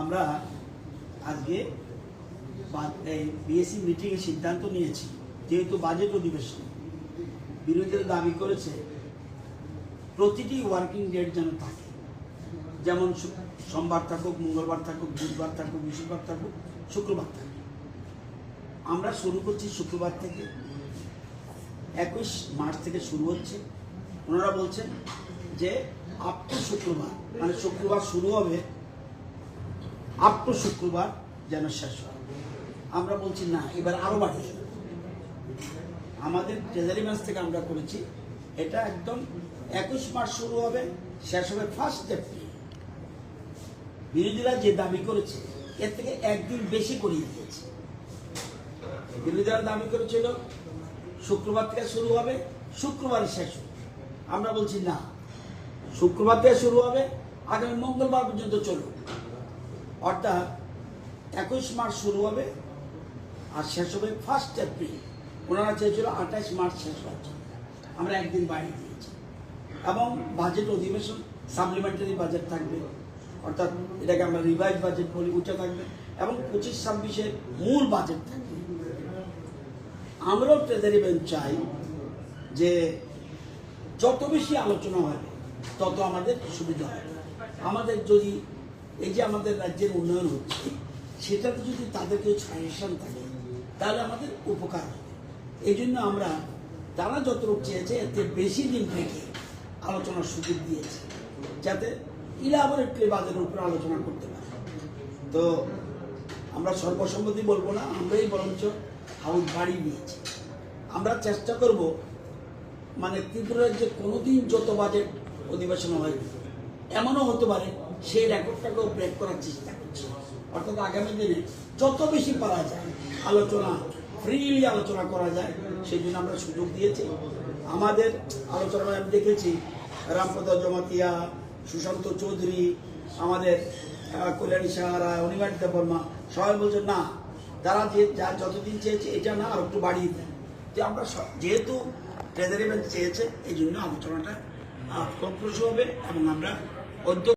আমরা আজকে এই বিএসসি মিটিংয়ে সিদ্ধান্ত নিয়েছি, যেহেতু বাজেট অধিবেশন। বিরোধীরা দাবি করেছে, প্রতিটি ওয়ার্কিং ডেট যেন থাকে। যেমন সোমবার থাকুক, মঙ্গলবার থাকুক, বুধবার থাকুক, বৃহস্পতিবার থাকুক, শুক্রবার থাকুক। আমরা শুরু করছি শুক্রবার থেকে। একুশ মার্চ থেকে শুরু হচ্ছে। ওনারা বলছেন যে আপ টু শুক্রবার মানে শুক্রবার শুরু হবে আপ শুক্রবার যেন শেষ হয়। আমরা বলছি, না, এবার আরও বাড়িয়ে আমাদের ট্রেজারি ম্যাচ থেকে আমরা করেছি। এটা একদম একুশ মার্চ শুরু হবে, শেষ হবে ফার্স্ট এপ্রিল বিরোধীরা যে দাবি করেছে, এর থেকে একদিন বেশি করিয়ে দিয়েছে। বিরোধীরা দাবি করেছিল, শুক্রবার থেকে শুরু হবে শুক্রবারই শেষ হবে। আমরা বলছি, না, শুক্রবার থেকে শুরু হবে, আগামী মঙ্গলবার পর্যন্ত চলুক অর্থাৎ একুশ মার্চ শুরু হবে আর শেষ হবে ফার্স্ট এপ্রিল ওনারা চেয়েছিল আঠাশ মার্চ শেষ জন্য। আমরা একদিন বাড়িয়ে দিয়েছি। এবং বাজেট অধিবেশন সাপ্লিমেন্টারি বাজেট থাকবে। অর্থাৎ এটাকে আমরা রিভাইজ বাজেট বলি উঠে থাকবে। এবং পঁচিশ ছাব্বিশের মূল বাজেট থাকবে। আমরাও ট্রেজারি ব্যাংক চাই যে যত বেশি আলোচনা হবে, তত আমাদের সুবিধা হবে। আমাদের যদি এই যে আমাদের রাজ্যের উন্নয়ন হচ্ছে, সেটাতে যদি তাদের কেউ সাজেশন থাকে, তাহলে আমাদের উপকার হবে। এই জন্য আমরা, তারা যত যতটুকু চেয়েছে, এতে বেশি দিন রেখে আলোচনার সুযোগ দিয়েছে, যাতে ইলাবোরেটলি বাজারের উপর আলোচনা করতে পারে। তো আমরা সর্বসম্মতি বলব না, আমরাই বরঞ্চ হাউস বাড়ি নিয়েছি। আমরা চেষ্টা করব মানে ত্রিপুরার যে কোনোদিন যত বাজেট অধিবেশন হয়, এমনও হতে পারে সেই রেকর্ডটাকেও ব্রেক করার চেষ্টা করছি। অর্থাৎ আগামী দিনে যত বেশি পারা যায় আলোচনা ফ্রিলি আলোচনা করা যায়, সেই জন্য আমরা সুযোগ দিয়েছি। আমাদের আলোচনায় আমি দেখেছি রামপ্রসাদ জমাতিয়া, সুশান্ত চৌধুরী, আমাদের কল্যাণী সাহারা অনিমার দেববর্মা সবাই বলছে, না তারা যে, যা যতদিন চেয়েছে, এটা না, আর একটু বাড়িয়ে দেয় যে আমরা যেহেতু ট্রেজারি ব্যাংক চেয়েছে, এই জন্য আলোচনাটা ফলপ্রসূ হবে এবং আমরা অধ্যক্ষ